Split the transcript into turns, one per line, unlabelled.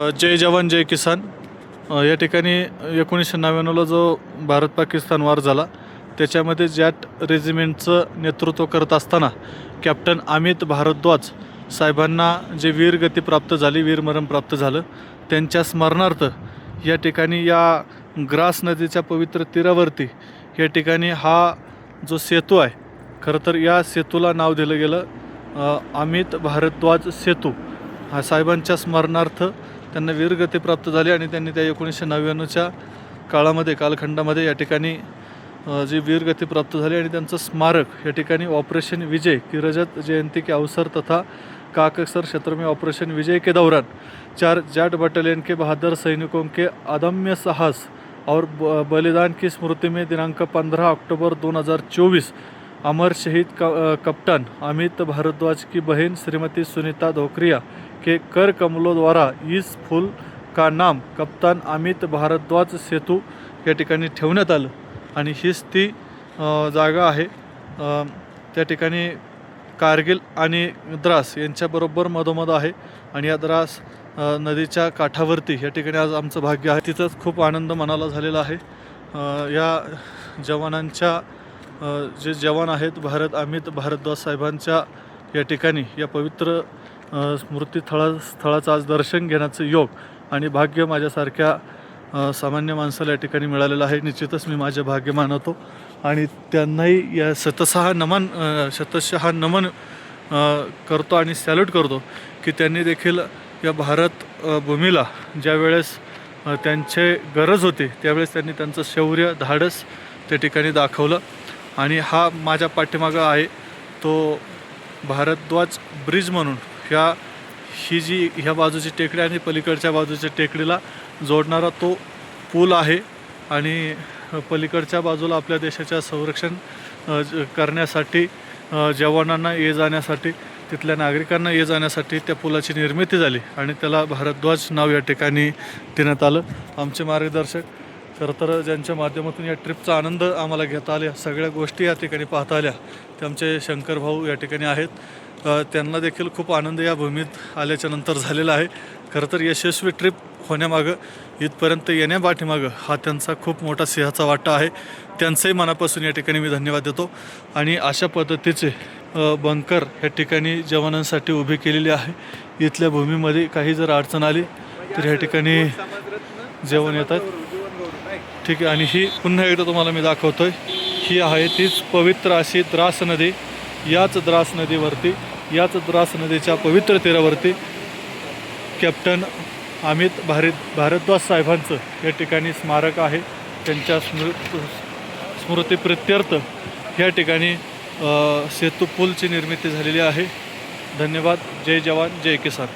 जय जवान जय किसान. या ठिकाणी एकोणीसशे नव्याण्णवला जो भारत पाकिस्तान वार झाला त्याच्यामध्ये जॅट रेजिमेंटचं नेतृत्व करत असताना कॅप्टन अमित भारद्वाज साहेबांना जे वीरगती प्राप्त झाली वीरमरण प्राप्त झालं त्यांच्या स्मरणार्थ या ठिकाणी या ग्रास नदीच्या पवित्र तीरावरती या ठिकाणी हा जो सेतू आहे खरं तर या सेतूला नाव दिलं गेलं अमित भारद्वाज सेतू. हा साहेबांच्या स्मरणार्थ त्यांना वीरगती प्राप्त झाली आणि त्यांनी त्या एकोणीसशे नव्याण्णवच्या काळामध्ये कालखंडामध्ये या ठिकाणी जी वीरगती प्राप्त झाली आणि त्यांचं स्मारक या ठिकाणी ऑपरेशन विजय की रजत जयंती के अवसर तथा काकसर क्षेत्र में ऑपरेशन विजय के दौरान चार जाट बटालियन के बहादुर सैनिकों के अदम्य साहस और ब- बलिदान की स्मृति में दिनांक 15 अक्टूबर 2024 अमर शहीद क- कप्तान अमित भारद्वाज की बहन श्रीमती सुनीता धोकरिया के कर कमलों द्वारा इस फूल का नाम कप्तान अमित भारद्वाज सेतू या ठिकाणी ठेवण्यात आलं. आणि हीच ती जागा आहे. त्या ठिकाणी कारगिल आणि द्रास यांच्याबरोबर मधोमध आहे. आणि या द्रास नदीच्या काठावरती या ठिकाणी आज आमचं भाग्य आहे. तिथंच खूप आनंद मनाला झालेला आहे. या जवानांच्या जे जवान आहेत भारत अमित भारद्वाज साहेबांच्या या ठिकाणी या पवित्र स्मृतीस्थळा स्थळाचं आज दर्शन घेण्याचं योग आणि भाग्य माझ्यासारख्या सामान्य माणसाला या ठिकाणी मिळालेलं आहे. निश्चितच मी माझे भाग्य मानवतो आणि त्यांनाही या शतशहा नमन शतशहा नमन करतो आणि सॅल्यूट करतो की त्यांनी देखील या भारत भूमीला ज्यावेळेस वेळेस त्यांचे गरज होती त्यावेळेस त्यांनी त्यांचं शौर्य धाडस त्या ठिकाणी दाखवलं. आणि हा माझ्या पाठीमागं आहे तो भारद्वाज ब्रिज म्हणून ह्या ही जी ह्या बाजूची टेकडी आणि पलीकडच्या बाजूच्या टेकडीला जोडणारा तो पूल आहे. आणि पलीकडच्या बाजूला आपल्या देशाच्या संरक्षण ज- करण्यासाठी जवानांना ये जाण्यासाठी तिथल्या नागरिकांना ये जाण्यासाठी त्या पुलाची निर्मिती झाली. आणि त्याला भारद्वाज नाव या ठिकाणी देण्यात आलं. आमचे मार्गदर्शक खरं तर ज्यांच्या माध्यमातून या ट्रिपचा आनंद आम्हाला घेता आल्या सगळ्या गोष्टी या ठिकाणी पाहता आल्या. ते आमचे शंकर भाऊ या ठिकाणी आहेत. त्यांना देखील खूप आनंद या भूमीत आल्याच्यानंतर झालेला आहे. खरं तर यशस्वी ट्रिप होण्यामागं इथपर्यंत येण्यापाठीमागं हा त्यांचा खूप मोठा सिंहाचा वाटा आहे. त्यांचंही मनापासून या ठिकाणी मी धन्यवाद देतो. आणि अशा पद्धतीचे बंकर या ठिकाणी जवानांसाठी उभी केलेली आहे. इथल्या भूमीमध्ये काही जर अडचण आली तर या ठिकाणी जेवण येतात. ठीक आहे. आणि ही पुन्हा एकदा तुम्हाला मी दाखवतोय. ही आहे तीच पवित्र अशी द्रास नदी. याच द्रास नदीवरती याच द्रास नदीच्या पवित्र तीरावरती कॅप्टन अमित भारत भारद्वाज साहेबांचं या ठिकाणी स्मारक आहे. त्यांच्या स्मृ स्मृतीप्रित्यर्थ या ठिकाणी सेतू पूलची निर्मिती झालेली आहे. धन्यवाद. जय जवान जय किसान.